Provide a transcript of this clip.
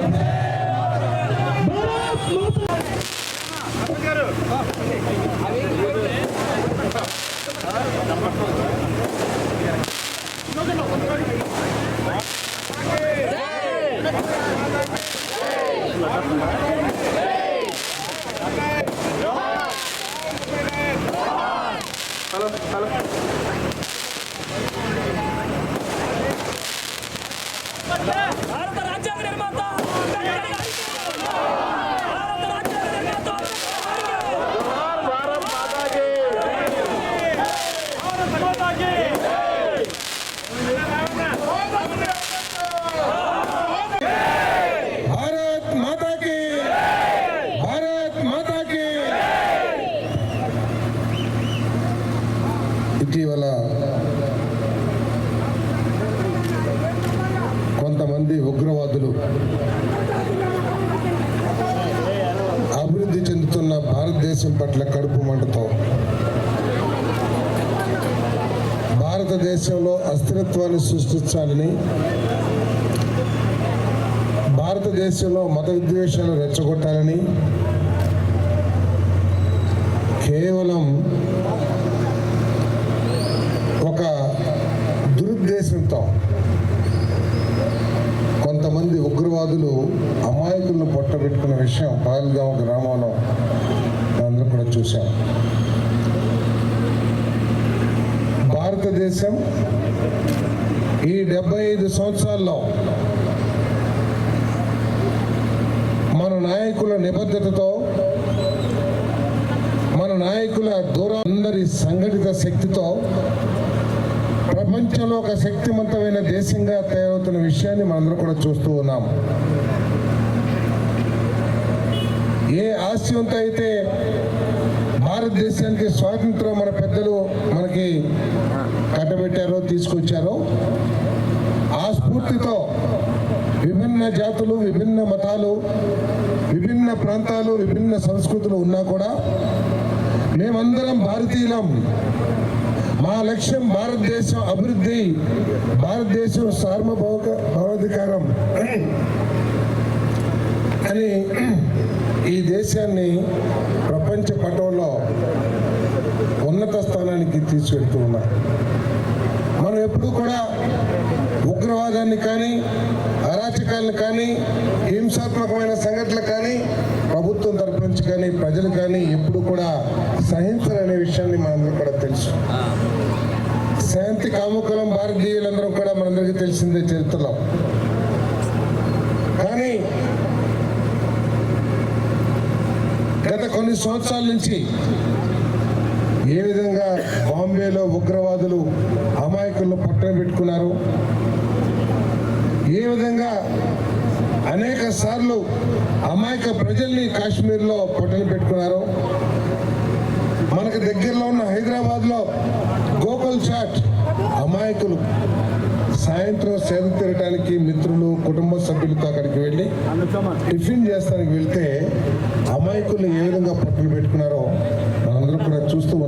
భారత్ మాతా భారత రాజ్యాంగ నిర్మాత భారత రాజ్యాంగ నిర్మాత భారత్ మాతాకి భారత్ మాతాకి ఇటీవల కొంతమంది ఉగ్రవాదులు అభివృద్ధి చెందుతున్న భారతదేశం పట్ల కడుపు మంటతో భారతదేశంలో అస్థిరత్వాన్ని సృష్టించాలని భారతదేశంలో మత విద్వేషాలు రెచ్చగొట్టాలని కేవలం ఒక దురుద్దేశంతో కొంతమంది ఉగ్రవాదులు అమాయకులను పొట్టబెట్టుకున్న విషయం పాల్గాం గ్రామంలో అందరూ కూడా చూశాం. భారతదేశం ఈ డెబ్బై ఐదు సంవత్సరాల్లో మన నాయకుల నిబద్ధతతో మన నాయకుల దూరం అందరి సంఘటిత శక్తితో ప్రపంచంలో ఒక శక్తివంతమైన దేశంగా తయారవుతున్న విషయాన్ని మనందరం కూడా చూస్తూ ఉన్నాం. ఏ ఆశయంతో అయితే భారతదేశానికి స్వాతంత్రం మన పెద్దలు మనకి కట్టబెట్టారో తీసుకొచ్చారో ఆ స్ఫూర్తితో విభిన్న జాతులు విభిన్న మతాలు విభిన్న ప్రాంతాలు విభిన్న సంస్కృతులు ఉన్నా కూడా మేమందరం భారతీయులం. మా లక్ష్యం భారతదేశం అభివృద్ధి భారతదేశం సార్వభౌక భౌతికారం అని ఈ దేశాన్ని ప్రపంచ పటంలో ఉన్నత స్థానానికి తీసుకెళ్తూ ఉన్నారు. మనం ఎప్పుడు కూడా ఉగ్రవాదాన్ని కానీ అరాచకాలను కానీ హింసాత్మకమైన సంఘటనలు కానీ ప్రభుత్వం తరపు నుంచి కానీ ప్రజలు కానీ ఎప్పుడు కూడా సహించరనే విషయాన్ని మనందరూ కూడా తెలుసు. శాంతి కాముకులం భారతీయులందరూ కూడా మనందరికీ తెలిసిందే చరిత్రలో. కానీ గత కొన్ని సంవత్సరాల నుంచి ఏ విధంగా బాంబేలో ఉగ్రవాదులు అమాయకులను పట్టణ పెట్టుకున్నారు ఏ విధంగా అనేక సార్లు అమాయక ప్రజల్ని కాశ్మీర్లో పట్టణ పెట్టుకున్నారు మనకు దగ్గరలో ఉన్న హైదరాబాద్లో గోకుల్ చాట్ అమాయకులు సాయంత్రం సేద తీరటానికి మిత్రులు కుటుంబ సభ్యులతో అక్కడికి వెళ్ళి టిఫిన్ చేస్తానికి వెళ్తే అమాయకులు ఏ విధంగా పట్టులు పెట్టుకున్నారో మనందరం కూడా చూస్తూ ఉన్నాం.